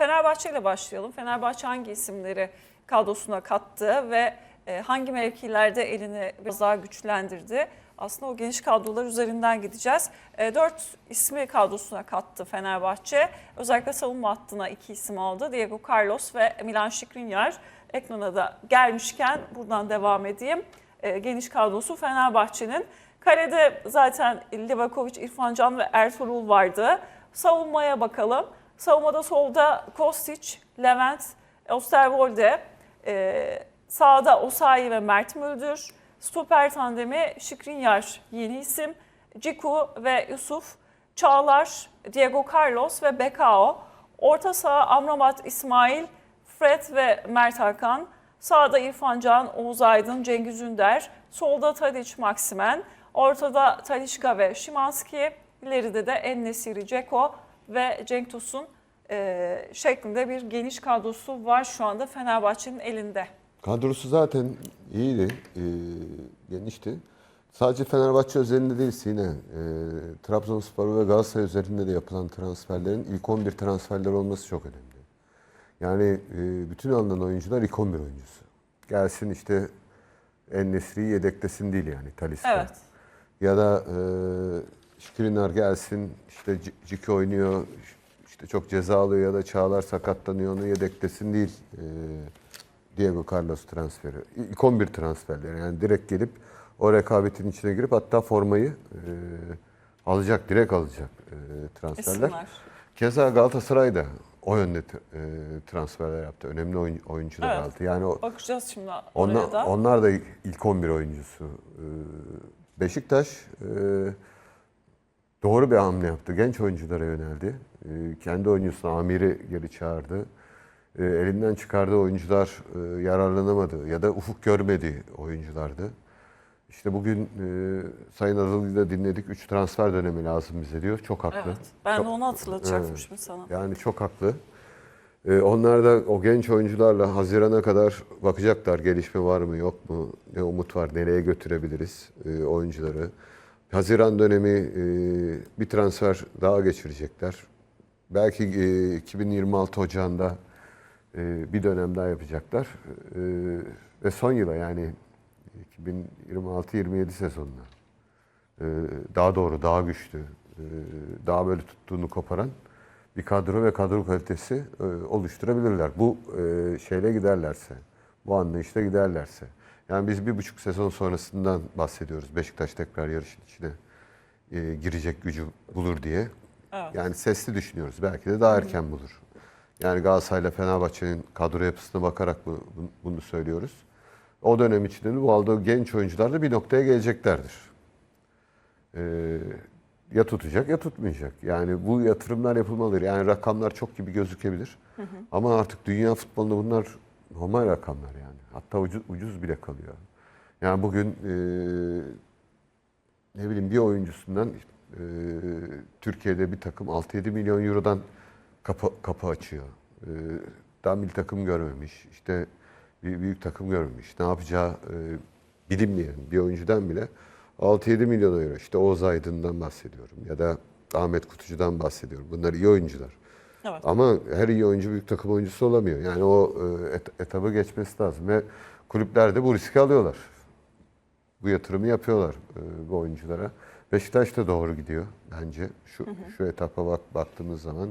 Fenerbahçe ile başlayalım. Fenerbahçe hangi isimleri kadrosuna kattı ve e, hangi mevkilerde elini biraz daha güçlendirdi? Aslında o geniş kadrolar üzerinden gideceğiz. E, Dört ismi kadrosuna kattı Fenerbahçe. Özellikle savunma hattına iki isim aldı. Diego Carlos ve Milan Skriniar. Ekrana da gelmişken buradan devam edeyim. E, Geniş kadrosu Fenerbahçe'nin. Kalede zaten Livakovic, İrfan Can ve Ertuğrul vardı. Savunmaya bakalım. Savunmada solda Kostic, Levent, Osterwolde. Ee, sağda Osayi ve Mert Müldür. Stoper tandemi Şikrinyar yeni isim. Ciku ve Yusuf. Çağlar, Diego Carlos ve Bekao. Orta saha Amrabat İsmail, Fred ve Mert Hakan. Sağda İrfan Can, Oğuz Aydın, Cengiz Ünder. Solda Tadic Maksimen. Ortada Talişka ve Şimanski. İleride de Ennesiri Ceko ve Cenk Tosun e, şeklinde bir geniş kadrosu var şu anda Fenerbahçe'nin elinde. Kadrosu zaten iyiydi, e, genişti. Sadece Fenerbahçe özelinde değil yine e, Trabzonspor ve Galatasaray üzerinde de yapılan transferlerin ilk 11 transferler olması çok önemli. Yani e, bütün alınan oyuncular ilk 11 oyuncusu. Gelsin işte En-Nesyri yedeklesin değil yani Talisca. Evet. Ya da e, Şükrinar gelsin işte Ciki oynuyor işte çok ceza alıyor ya da Çağlar sakatlanıyor onu yedeklesin değil e, Diego Carlos transferi. İlk 11 transferleri yani direkt gelip o rekabetin içine girip hatta formayı e, alacak, direkt alacak e, transferler. İsimler. Keza Galatasaray da o yönde e, transferler yaptı. Önemli oyun- oyuncular Evet. aldı. Yani o, Bakacağız şimdi onlar, da. onlar da ilk- ilk 11 oyuncusu. Ee, Beşiktaş e, doğru bir hamle yaptı. Genç oyunculara yöneldi. Ee, Kendi oyuncusunu Amir'i geri çağırdı. Ee, Elinden çıkardığı oyuncular e, yararlanamadı ya da ufuk görmediği oyunculardı. İşte bugün e, Sayın Adalı'yı da dinledik. 3 transfer dönemi lazım bize diyor. Çok haklı. Evet. Ben Çok- de onu hatırlatacaktım Evet. şimdi sana. Yani çok haklı. Ee, onlar da o genç oyuncularla Haziran'a kadar bakacaklar gelişme var mı yok mu, ne umut var, nereye götürebiliriz e, oyuncuları. Haziran dönemi e, bir transfer daha geçirecekler. Belki e, 2026 Ocağı'nda e, bir dönem daha yapacaklar. E, ve son yıla yani 2026-27 sezonuna e, daha doğru, daha güçlü, e, daha böyle tuttuğunu koparan bir kadro ve kadro kalitesi e, oluşturabilirler. Bu e, şeyle giderlerse, bu anlayışla giderlerse. Yani biz bir buçuk sezon sonrasından bahsediyoruz. Beşiktaş tekrar yarışın içine e, girecek gücü bulur diye. Evet. Yani sesli düşünüyoruz. Belki de daha erken bulur. Yani Galatasaray'la Fenerbahçe'nin kadro yapısına bakarak bu- bu- bunu söylüyoruz. O dönem içinde de bu aldığı genç oyuncular da bir noktaya geleceklerdir. Ee, ya tutacak ya tutmayacak. Yani bu yatırımlar yapılmalıdır. Yani rakamlar çok gibi gözükebilir. Ama artık dünya futbolunda bunlar normal rakamlar yani. Hatta ucuz, ucuz bile kalıyor. Yani bugün e, ne bileyim bir oyuncusundan e, Türkiye'de bir takım 6-7 milyon eurodan kapı, kapı açıyor. E, daha milli takım görmemiş. işte bir büyük takım görmemiş. Ne yapacağı e, bilinmeyen bir oyuncudan bile 6-7 milyon euro. İşte Oğuz Aydın'dan bahsediyorum ya da Ahmet Kutucu'dan bahsediyorum. Bunlar iyi oyuncular. Evet. Ama her iyi oyuncu büyük takım oyuncusu olamıyor. Yani o e, et- etabı geçmesi lazım ve kulüpler de bu riski alıyorlar. Bu yatırımı yapıyorlar e, bu oyunculara. Beşiktaş da doğru gidiyor bence. Şu şu etapa bak baktığımız zaman